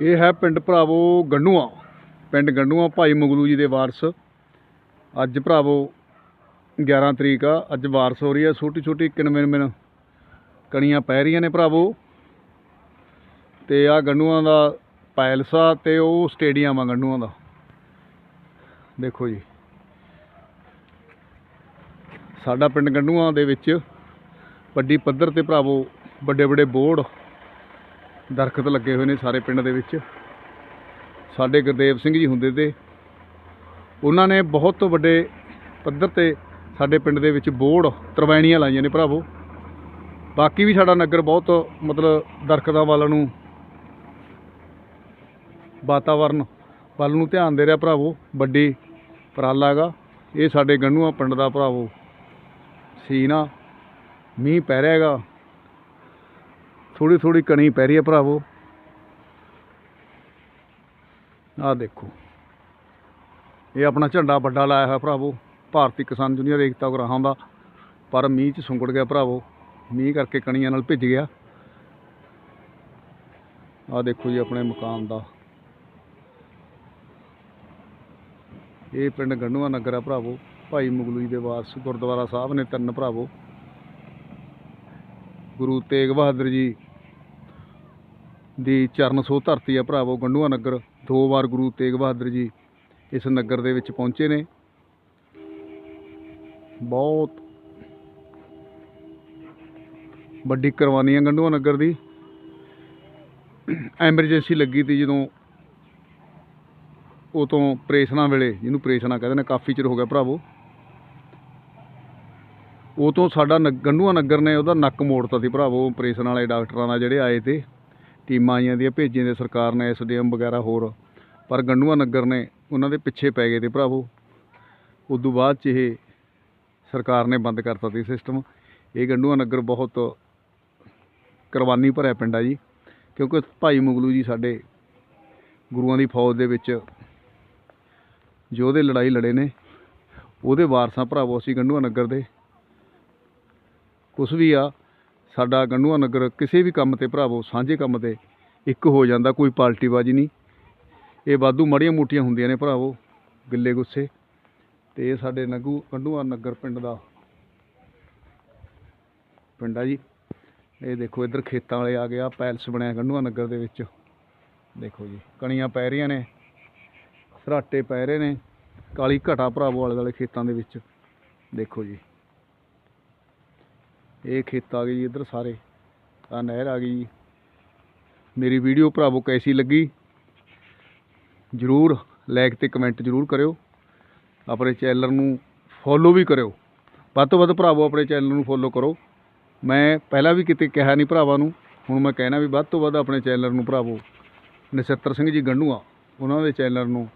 ਇਹ ਹੈ ਪਿੰਡ ਭਰਾਵੋ ਗੰਡੂਆਂ, ਪਿੰਡ ਗੰਡੂਆਂ ਭਾਈ ਮੁਗਲੂ ਜੀ ਦੇ ਵਾਰਸ। ਅੱਜ ਭਰਾਵੋ 11 ਤਰੀਕ ਆ, ਅੱਜ ਵਾਰਸ ਹੋ ਰਹੀ ਆ ਛੋਟੀ ਛੋਟੀ ਕਿਣਮਿਣ ਮਿਣ ਕਣੀਆਂ ਪੈ ਰਹੀਆਂ ਨੇ ਭਰਾਵੋ। ਤੇ ਆ ਗੰਡੂਆਂ ਦਾ ਪੈਲਸ ਆ ਤੇ ਉਹ ਸਟੇਡੀਅਮ ਆ ਗੰਡੂਆਂ ਦਾ। ਦੇਖੋ ਜੀ। ਸਾਡਾ ਪਿੰਡ ਗੰਡੂਆਂ ਦੇ ਵਿੱਚ ਵੱਡੀ ਪੱਧਰ ਤੇ ਭਰਾਵੋ ਵੱਡੇ ਵੱਡੇ ਬੋਰਡ ਦਰਖਤ ਲੱਗੇ ਹੋਏ ਨੇ ਸਾਰੇ ਪਿੰਡ ਦੇ ਵਿੱਚ। ਸਾਡੇ ਗੁਰਦੇਵ ਸਿੰਘ ਜੀ ਹੁੰਦੇ ਤੇ ਉਹਨਾਂ ਨੇ ਬਹੁਤ ਵੱਡੇ ਪੱਧਰ ਤੇ ਸਾਡੇ ਪਿੰਡ ਦੇ ਵਿੱਚ ਬੋਰਡ ਤਰਵੈਣੀਆਂ ਲਾਈਆਂ ਨੇ ਭਰਾਵੋ। ਬਾਕੀ ਵੀ ਸਾਡਾ ਨਗਰ ਬਹੁਤ ਮਤਲਬ ਦਰਖਤਾਂ ਵੱਲ ਨੂੰ ਵਾਤਾਵਰਨ ਵੱਲ ਨੂੰ ਧਿਆਨ ਦੇ ਰਿਹਾ ਭਰਾਵੋ। ਵੱਡੀ ਉਪਰਾਲਾ ਹੈਗਾ। ਇਹ ਸਾਡੇ ਗੰਡੂਆਂ ਪਿੰਡ ਦਾ ਭਰਾਵੋ। ਸੀਨਾ ਮੀਂਹ ਪੈ ਰਿਹਾ ਹੈਗਾ। ਥੋੜੀ ਥੋੜੀ ਕਣੀ ਪੈ ਰਹੀ ਹੈ ਭਰਾਵੋ। ਆਹ ਦੇਖੋ। ਇਹ ਆਪਣਾ ਝੰਡਾ ਵੱਡਾ ਲਾਇਆ ਹੋਇਆ ਭਰਾਵੋ। ਭਾਰਤੀ ਕਿਸਾਨ ਯੂਨੀਅਨ ਏਕਤਾ ਉਗਰਾਹਾਂ ਦਾ। ਪਰ ਮੀਂਹ ਚ ਸੁੰਗੜ ਗਿਆ ਭਰਾਵੋ। ਮੀਂਹ ਕਰਕੇ ਕਣੀਆਂ ਨਾਲ ਭਿੱਜ ਗਿਆ। ਆਹ ਦੇਖੋ ਜੀ ਆਪਣੇ ਮਕਾਨ ਦਾ। ਇਹ ਪਿੰਡ ਗੰਡੂਆ ਨਗਰ ਆ ਭਰਾਵੋ। ਭਾਈ ਮੁਗਲੂ ਜੀ ਦੇ ਵਾਰਸ ਗੁਰਦੁਆਰਾ ਸਾਹਿਬ ਨੇ ਤਿੰਨ ਭਰਾਵੋ। ਗੁਰੂ ਤੇਗ ਬਹਾਦਰ ਜੀ ਦੀ ਚਰਨ ਸੋ ਧਰਤੀ ਆ ਭਰਾਵੋ, ਗੰਡੂਆ ਨਗਰ। ਦੋ ਵਾਰ ਗੁਰੂ ਤੇਗ ਬਹਾਦਰ ਜੀ ਇਸ ਨਗਰ ਦੇ ਵਿੱਚ ਪਹੁੰਚੇ ਨੇ। ਬਹੁਤ ਵੱਡੀ ਕੁਰਬਾਨੀ ਹੈ ਗੰਡੂਆ ਨਗਰ ਦੀ। ਐਮਰਜੈਂਸੀ ਲੱਗੀ ਤੀ ਜਦੋਂ ਉਹ ਤੋਂ ਪ੍ਰੇਸ਼ਨਾਂ ਵੇਲੇ, ਜਿਹਨੂੰ ਪ੍ਰੇਸ਼ਨਾਂ ਕਹਿੰਦੇ ਨੇ, ਕਾਫੀ ਚਿਰ ਹੋ ਗਿਆ ਭਰਾਵੋ। ਉਹ ਤੋਂ ਸਾਡਾ ਨਗ- ਗੰਡੂਆ ਨਗਰ ਨੇ ਉਹਦਾ ਨੱਕ ਮੋੜਤਾ ਸੀ ਭਰਾਵੋ ਆਪਰੇਸ਼ਨ ਵਾਲੇ ਡਾਕਟਰਾਂ ਦਾ ਜਿਹੜੇ ਆਏ ਤੇ। ਟੀਮਾਂ ਆਈਆਂ ਦੀਆਂ, ਭੇਜੀਆਂ ਦੇ ਸਰਕਾਰ ਨੇ ਐਸਡੀਐਮ ਵਗੈਰਾ ਹੋਰ, ਪਰ ਗੰਡੂਆ ਨਗਰ ਨੇ ਉਹਨਾਂ ਦੇ ਪਿੱਛੇ ਪੈ ਗਏ ਤੇ ਭਰਾਵੋ, ਉਦੋਂ ਬਾਅਦ ਚ ਇਹ ਸਰਕਾਰ ਨੇ ਬੰਦ ਕਰਤਾ ਸੀ ਸਿਸਟਮ ਇਹ ਗੰਡੂਆ ਨਗਰ ਬਹੁਤ ਕੁਰਬਾਨੀ ਭਰਿਆ ਪਿੰਡ ਆ ਜੀ, ਕਿਉਂਕਿ ਭਾਈ ਮੁਗਲੂ ਜੀ ਸਾਡੇ ਗੁਰੂਆਂ ਦੀ ਫੌਜ ਦੇ ਵਿੱਚ ਯੋਧੇ ਲੜਾਈ ਲੜੇ ਨੇ, ਉਹਦੇ ਵਾਰਸਾਂ ਭਰਾਵੋ ਅਸੀਂ ਗੰਡੂਆ ਨਗਰ ਦੇ। ਕੁਛ ਵੀ ਆ ਸਾਡਾ ਗੰਡੂਆ ਨਗਰ ਕਿਸੇ ਵੀ ਕੰਮ ਤੇ ਭਰਾਵੋ, ਸਾਂਝੇ ਕੰਮ ਤੇ ਇੱਕ ਹੋ ਜਾਂਦਾ, ਕੋਈ ਪਾਰਟੀਬਾਜ਼ੀ ਨਹੀਂ। ਇਹ ਵਾਧੂ ਮੜੀਆਂ ਮੋਟੀਆਂ ਹੁੰਦੀਆਂ ਨੇ ਭਰਾਵੋ, ਗਿੱਲੇ ਗੁੱਸੇ। ਤੇ ਇਹ ਸਾਡੇ ਨਗੂ, ਗੰਡੂਆ ਨਗਰ ਪਿੰਡ ਦਾ ਪਿੰਡ ਆ ਜੀ। ਇਹ ਦੇਖੋ, ਇੱਧਰ ਖੇਤਾਂ ਵਾਲੇ ਆ ਗਿਆ ਪੈਲਸ ਬਣਿਆ ਗੰਡੂਆ ਨਗਰ ਦੇ ਵਿੱਚ। ਦੇਖੋ ਜੀ, ਕਣੀਆਂ ਪੈ ਰਹੀਆਂ ਨੇ, ਸਰਾਟੇ ਪੈ ਰਹੇ ਨੇ, ਕਾਲੀ ਘਟਾ ਭਰਾਵੋ ਵਾਲੇ ਵਾਲੇ ਖੇਤਾਂ ਦੇ ਵਿੱਚ। ਦੇਖੋ ਜੀ। ਇਹ ਖੇਤ ਆ ਗਏ ਜੀ ਇੱਧਰ ਸਾਰੇ। ਆ ਨਹਿਰ ਆ ਗਈ ਜੀ। ਮੇਰੀ ਵੀਡੀਓ ਭਰਾਵੋ ਕੈਸੀ ਲੱਗੀ। ਜਰੂਰ ਲਾਈਕ ਤੇ ਕਮੈਂਟ ਜਰੂਰ ਕਰਿਓ। ਆਪਣੇ ਚੈਨਲ ਨੂੰ ਫੋਲੋ ਵੀ ਕਰਿਓ। ਵੱਧ ਤੋਂ ਵੱਧ ਭਰਾਵੋ ਆਪਣੇ ਚੈਨਲ ਨੂੰ ਫੋਲੋ ਕਰੋ। ਮੈਂ ਪਹਿਲਾਂ ਵੀ ਕਿਤੇ ਕਿਹਾ ਨਹੀਂ ਭਰਾਵਾਂ ਨੂੰ। ਹੁਣ ਮੈਂ ਕਹਿਣਾ ਵੀ ਵੱਧ ਤੋਂ ਵੱਧ ਆਪਣੇ ਚੈਨਲ ਨੂੰ ਭਰਾਵੋ। ਨਛੱਤਰ ਸਿੰਘ ਜੀ ਗੰਡੂਆ, ਉਹਨਾਂ ਦੇ ਚੈਨਲ ਨੂੰ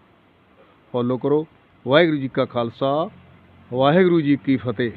ਫੋਲੋ ਕਰੋ। ਵਾਹਿਗੁਰੂ ਜੀ ਕਾ ਖਾਲਸਾ, ਵਾਹਿਗੁਰੂ ਜੀ ਕੀ ਫਤਿਹ।